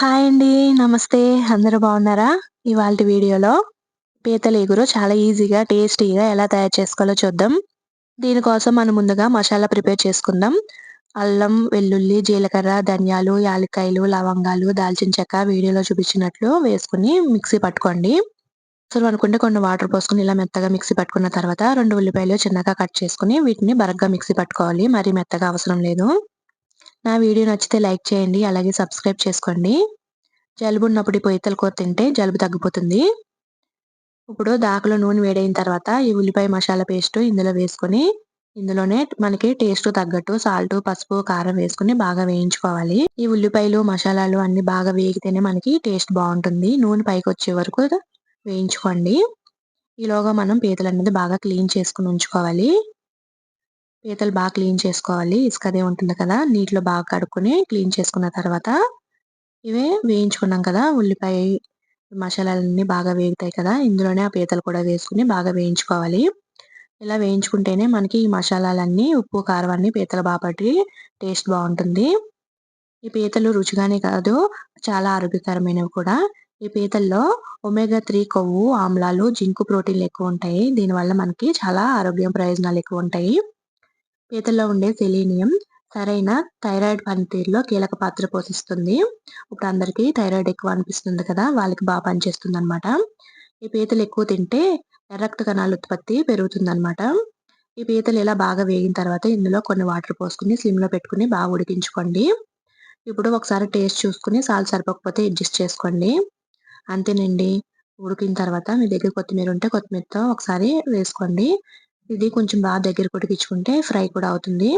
Hi అండి. నమస్తే. అందరూ బాగున్నారా? ఇవాళ వీడియోలో పీతల ఎగురు చాలా ఈజీగా, టేస్టీగా ఎలా తయారు చేసుకోవాలో చూద్దాం. దీనికోసం మనం ముందుగా మసాలా ప్రిపేర్ చేసుకుందాం. అల్లం, వెల్లుల్లి, జీలకర్ర, ధనియాలు, యాలక్కాయలు, లవంగాలు, దాల్చిన చెక్క వీడియోలో చూపించినట్లు వేసుకుని మిక్సీ పట్టుకోండి. అసలు అనుకుంటే కొన్ని వాటర్ పోసుకొని ఇలా మెత్తగా మిక్సీ పట్టుకున్న తర్వాత రెండు ఉల్లిపాయలు చిన్నగా కట్ చేసుకుని వీటిని బరగ్గా మిక్సీ పట్టుకోవాలి. మరీ మెత్తగా అవసరం లేదు. నా వీడియో నచ్చితే లైక్ చేయండి. అలాగే సబ్స్క్రైబ్ చేసుకోండి. జలుబు ఉన్నప్పుడు ఈ పీతల కూర తింటే జలుబు తగ్గిపోతుంది. ఇప్పుడు దాకలో నూనె వేడైన తర్వాత ఈ ఉల్లిపాయ మసాలా పేస్ట్ ఇందులో వేసుకొని ఇందులోనే మనకి టేస్ట్ తగ్గట్టు సాల్ట్, పసుపు, కారం వేసుకొని బాగా వేయించుకోవాలి. ఈ ఉల్లిపాయలు, మసాలాలు అన్ని బాగా వేగితేనే మనకి టేస్ట్ బాగుంటుంది. నూనె పైకి వచ్చే వరకు వేయించుకోండి. ఈలోగా మనం పీతలు అనేది బాగా క్లీన్ చేసుకుని ఉంచుకోవాలి. పీతలు బాగా క్లీన్ చేసుకోవాలి. ఇసుక అదే ఉంటుంది కదా నీటిలో బాగా కడుక్కొని క్లీన్ చేసుకున్న తర్వాత ఇవే వేయించుకున్నాం కదా ఉల్లిపాయ మసాలాలన్నీ బాగా వేగుతాయి కదా ఇందులోనే ఆ పీతలు కూడా వేసుకుని బాగా వేయించుకోవాలి. ఇలా వేయించుకుంటేనే మనకి ఈ మసాలాలన్నీ ఉప్పు, కారం అన్నీ పీతలు బాగా టేస్ట్ బాగుంటుంది. ఈ పీతలు రుచిగానే కాదు చాలా ఆరోగ్యకరమైనవి కూడా. ఈ పీతల్లో ఒమేగా త్రీ కొవ్వు, ఆమ్లాలు, జింక్ ప్రోటీన్లు ఎక్కువ ఉంటాయి. దీనివల్ల మనకి చాలా ఆరోగ్య ప్రయోజనాలు ఎక్కువ ఉంటాయి. పీతల్లో ఉండే సెలీనియం సరైన థైరాయిడ్ పనితీరులో కీలక పాత్ర పోషిస్తుంది. ఇప్పుడు అందరికీ థైరాయిడ్ ఎక్కువ అనిపిస్తుంది కదా వాళ్ళకి బాగా పనిచేస్తుంది అనమాట. ఈ పీతలు ఎక్కువ తింటే రక్త కణాల ఉత్పత్తి పెరుగుతుందనమాట ఈ పీతలు ఇలా బాగా వేగిన తర్వాత ఇందులో కొన్ని వాటర్ పోసుకొని సిమ్‌లో పెట్టుకొని బాగా ఉడికించుకోండి. ఇప్పుడు ఒకసారి టేస్ట్ చూసుకుని సాల్ సరిపోకపోతే అడ్జస్ట్ చేసుకోండి. అంతేనండి. ఉడికిన తర్వాత మీ దగ్గర కొత్తిమీర ఉంటే కొత్తిమీరతో ఒకసారి వేసుకోండి. ఇది కొంచెం బాగా దగ్గర కొట్టించుకుంటే ఫ్రై కూడా అవుతుంది.